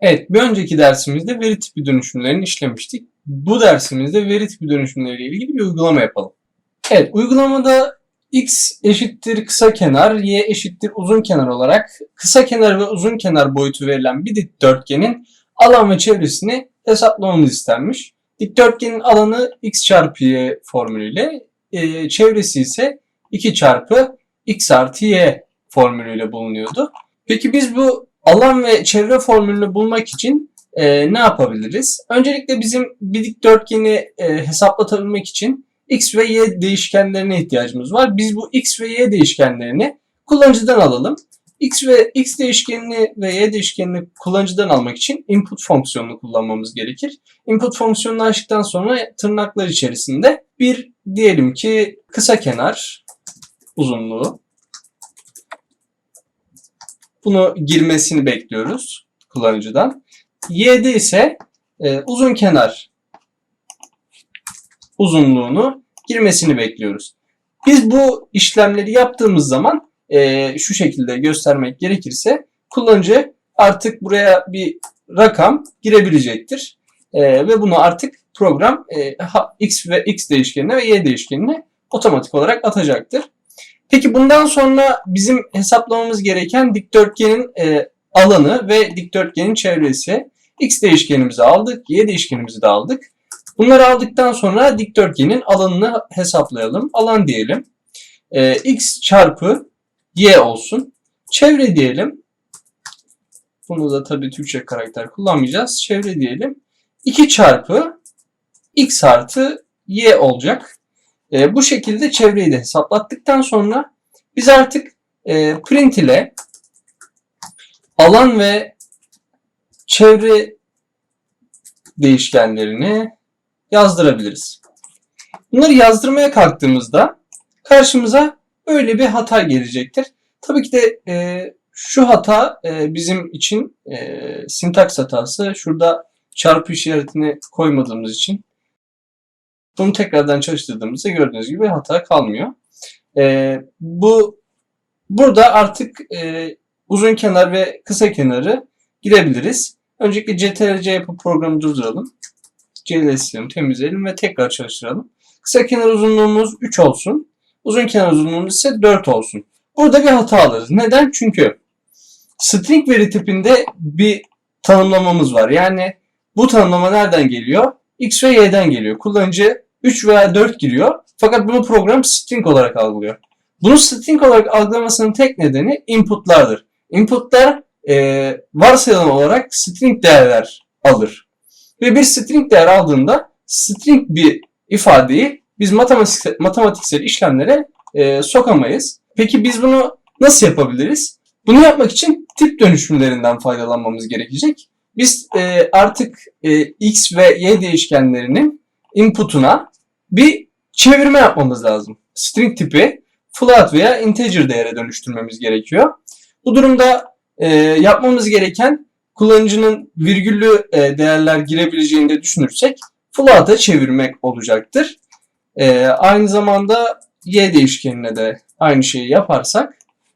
Evet, bir önceki dersimizde veri tipi dönüşümlerini işlemiştik. Bu dersimizde veri tipi dönüşümleriyle ilgili bir uygulama yapalım. Evet, uygulamada x eşittir kısa kenar, y eşittir uzun kenar olarak kısa kenar ve uzun kenar boyutu verilen bir dikdörtgenin alan ve çevresini hesaplamamız istenmiş. Dikdörtgenin alanı x çarpı y formülüyle, e, çevresi ise 2 çarpı x artı y formülüyle bulunuyordu. Peki biz bu alan ve çevre formülünü bulmak için e, ne yapabiliriz? Öncelikle bizim bir dikdörtgeni e, hesaplatabilmek için x ve y değişkenlerine ihtiyacımız var. Biz bu x ve y değişkenlerini kullanıcıdan alalım. x ve x değişkenini ve y değişkenini kullanıcıdan almak için input fonksiyonunu kullanmamız gerekir. Input fonksiyonunu açtıktan sonra tırnaklar içerisinde bir diyelim ki kısa kenar uzunluğu bunu girmesini bekliyoruz kullanıcıdan. Y'de ise e, uzun kenar uzunluğunu girmesini bekliyoruz. Biz bu işlemleri yaptığımız zaman e, şu şekilde göstermek gerekirse kullanıcı artık buraya bir rakam girebilecektir. E, ve bunu artık program e, x ve x değişkenine ve y değişkenine otomatik olarak atacaktır. Peki bundan sonra bizim hesaplamamız gereken dikdörtgenin e, alanı ve dikdörtgenin çevresi. X değişkenimizi aldık, Y değişkenimizi de aldık. Bunları aldıktan sonra dikdörtgenin alanını hesaplayalım. Alan diyelim. E, X çarpı Y olsun. Çevre diyelim. Bunu da tabii Türkçe karakter kullanmayacağız. Çevre diyelim. 2 çarpı X artı Y olacak. E, bu şekilde çevreyi de hesaplattıktan sonra biz artık e, print ile alan ve çevre değişkenlerini yazdırabiliriz. Bunları yazdırmaya kalktığımızda karşımıza öyle bir hata gelecektir. Tabii ki de e, şu hata e, bizim için e, sintaks hatası. Şurada çarpı işaretini koymadığımız için bunu tekrardan çalıştırdığımızda gördüğünüz gibi hata kalmıyor. E, bu burada artık e, uzun kenar ve kısa kenarı girebiliriz. Öncelikle CTRL-C yapıp programı durduralım. CLS'ini temizleyelim ve tekrar çalıştıralım. Kısa kenar uzunluğumuz 3 olsun. Uzun kenar uzunluğumuz ise 4 olsun. Burada bir hata alırız. Neden? Çünkü string veri tipinde bir tanımlamamız var. Yani bu tanımlama nereden geliyor? X ve Y'den geliyor. Kullanıcı 3 veya 4 giriyor. Fakat bunu program string olarak algılıyor. Bunu string olarak algılamasının tek nedeni inputlardır. Inputlar e, varsayılan olarak string değerler alır. Ve bir string değer aldığında string bir ifadeyi biz matematiksel, matematiksel işlemlere e, sokamayız. Peki biz bunu nasıl yapabiliriz? Bunu yapmak için tip dönüşümlerinden faydalanmamız gerekecek. Biz e, artık e, x ve y değişkenlerinin inputuna bir çevirme yapmamız lazım. String tipi float veya integer değere dönüştürmemiz gerekiyor. Bu durumda e, yapmamız gereken kullanıcının virgüllü e, değerler girebileceğini de düşünürsek float'a çevirmek olacaktır. E, aynı zamanda y değişkenine de aynı şeyi yaparsak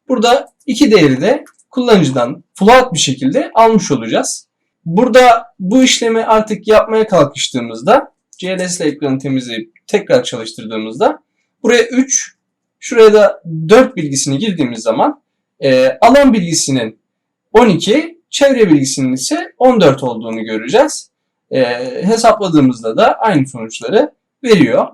burada iki değeri de kullanıcıdan float bir şekilde almış olacağız. Burada bu işlemi artık yapmaya kalkıştığımızda CLS ile ekranı temizleyip tekrar çalıştırdığımızda buraya 3 şuraya da 4 bilgisini girdiğimiz zaman e, alan bilgisinin 12 çevre bilgisinin ise 14 olduğunu göreceğiz. E, hesapladığımızda da aynı sonuçları veriyor.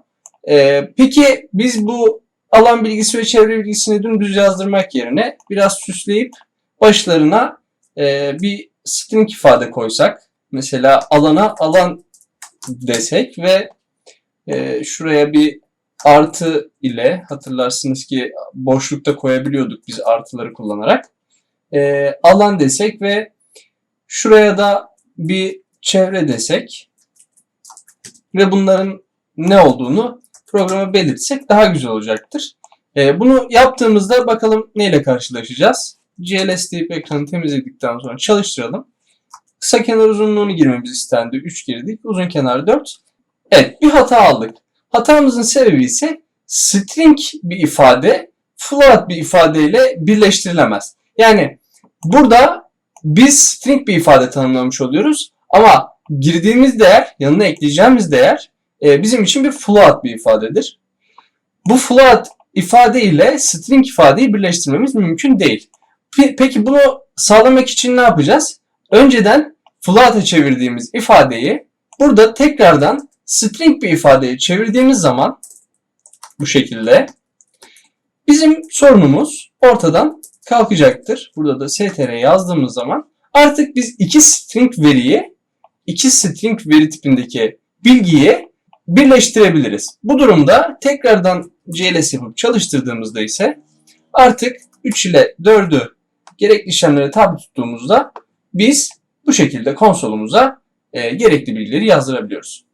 E, peki biz bu alan bilgisi ve çevre bilgisini dümdüz yazdırmak yerine biraz süsleyip başlarına e, bir string ifade koysak mesela alana alan desek ve e, şuraya bir artı ile hatırlarsınız ki boşlukta koyabiliyorduk biz artıları kullanarak e, alan desek ve şuraya da bir çevre desek ve bunların ne olduğunu programa belirtsek daha güzel olacaktır. E, bunu yaptığımızda bakalım neyle karşılaşacağız. GLS deyip ekranı temizledikten sonra çalıştıralım. Kısa kenar uzunluğunu girmemiz istendi. 3 girdik. Uzun kenar 4. Evet bir hata aldık. Hatamızın sebebi ise string bir ifade float bir ifadeyle birleştirilemez. Yani burada biz string bir ifade tanımlamış oluyoruz. Ama girdiğimiz değer, yanına ekleyeceğimiz değer e, bizim için bir float bir ifadedir. Bu float ifade ile string ifadeyi birleştirmemiz mümkün değil. Pe- Peki bunu sağlamak için ne yapacağız? Önceden float'a çevirdiğimiz ifadeyi burada tekrardan string bir ifadeye çevirdiğimiz zaman bu şekilde bizim sorunumuz ortadan kalkacaktır. Burada da str yazdığımız zaman artık biz iki string veriyi iki string veri tipindeki bilgiyi birleştirebiliriz. Bu durumda tekrardan CLS yapıp çalıştırdığımızda ise artık 3 ile 4'ü gerekli işlemlere tabi tuttuğumuzda biz bu şekilde konsolumuza e, gerekli bilgileri yazdırabiliyoruz.